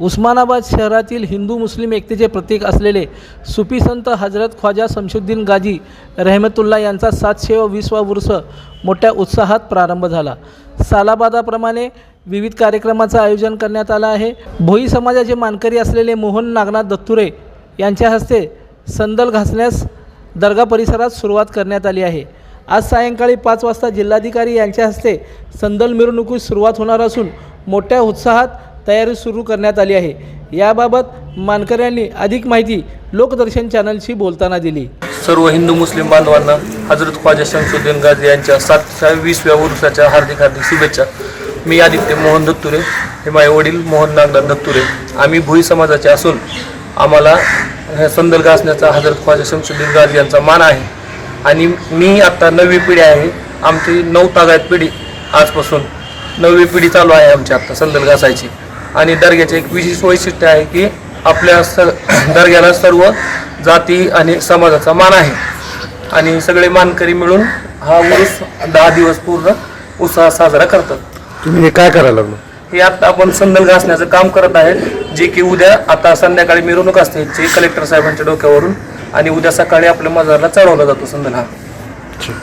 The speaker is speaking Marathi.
उस्मानाबाद शहरातील हिंदू मुस्लिम एकतेचे प्रतीक असलेले सुफी संत हजरत ख्वाजा शमशुद्दीन गाजी रहमतुल्ला यांचा सातशे व वीसवा वर्ष मोठ्या उत्साहात प्रारंभ झाला. सालाबादाप्रमाणे विविध कार्यक्रमाचं आयोजन करण्यात आलं आहे. भोई समाजाचे मानकरी असलेले मोहन नागनाथ दत्तुरे यांच्या हस्ते संदल घासण्यास दर्गा परिसरात सुरुवात करण्यात आली आहे. आज सायंकाळी पाच वाजता जिल्हाधिकारी यांच्या हस्ते संदल मिरवणुकीस सुरुवात होणार असून मोठ्या उत्साहात तयारी सुरू करण्यात आली आहे. याबाबत मानकऱ्यांनी अधिक माहिती लोकदर्शन चॅनलशी बोलताना दिली. सर्व हिंदू मुस्लिम बांधवांना हजरत ख्वाजा शमसुद्दीन गाजी यांच्या सातशे वीसव्या वर्षाच्या हार्दिक हार्दिक शुभेच्छा. मी आदित्य मोहन दत्तुरे हे माझे वडील मोहन नागनाथ दत्तुरे. आम्ही भुई समाजाचे असून आम्हाला हे संदल घासण्याचा हजरत ख्वाजा शमसुद्दीन गाजी यांचा मान आहे. आणि मी आत्ता नवी पिढी आहे. आमची नऊ तागायत पिढी आजपासून नववी पिढी चालू आहे आमची आत्ता संदल घासायची आणि दर्ग्याचे एक विशेष वैशिष्ट्य आहे की आपल्या स दर्ग्याला सर्व जाती आणि समाजाचा मान आहे. आणि सगळे मानकरी मिळून हा उरूस दहा दिवस पूर्ण उत्साह साजरा करतात. तुम्ही हे काय करायला लागलो? हे आता आपण संदल घासण्याचं काम करत आहे जे की उद्या आता संध्याकाळी मिरवणूक असते जे कलेक्टर साहेबांच्या डोक्यावरून आणि उद्या सकाळी आपल्या मजारला चढवला जातो संदल हा. ठीक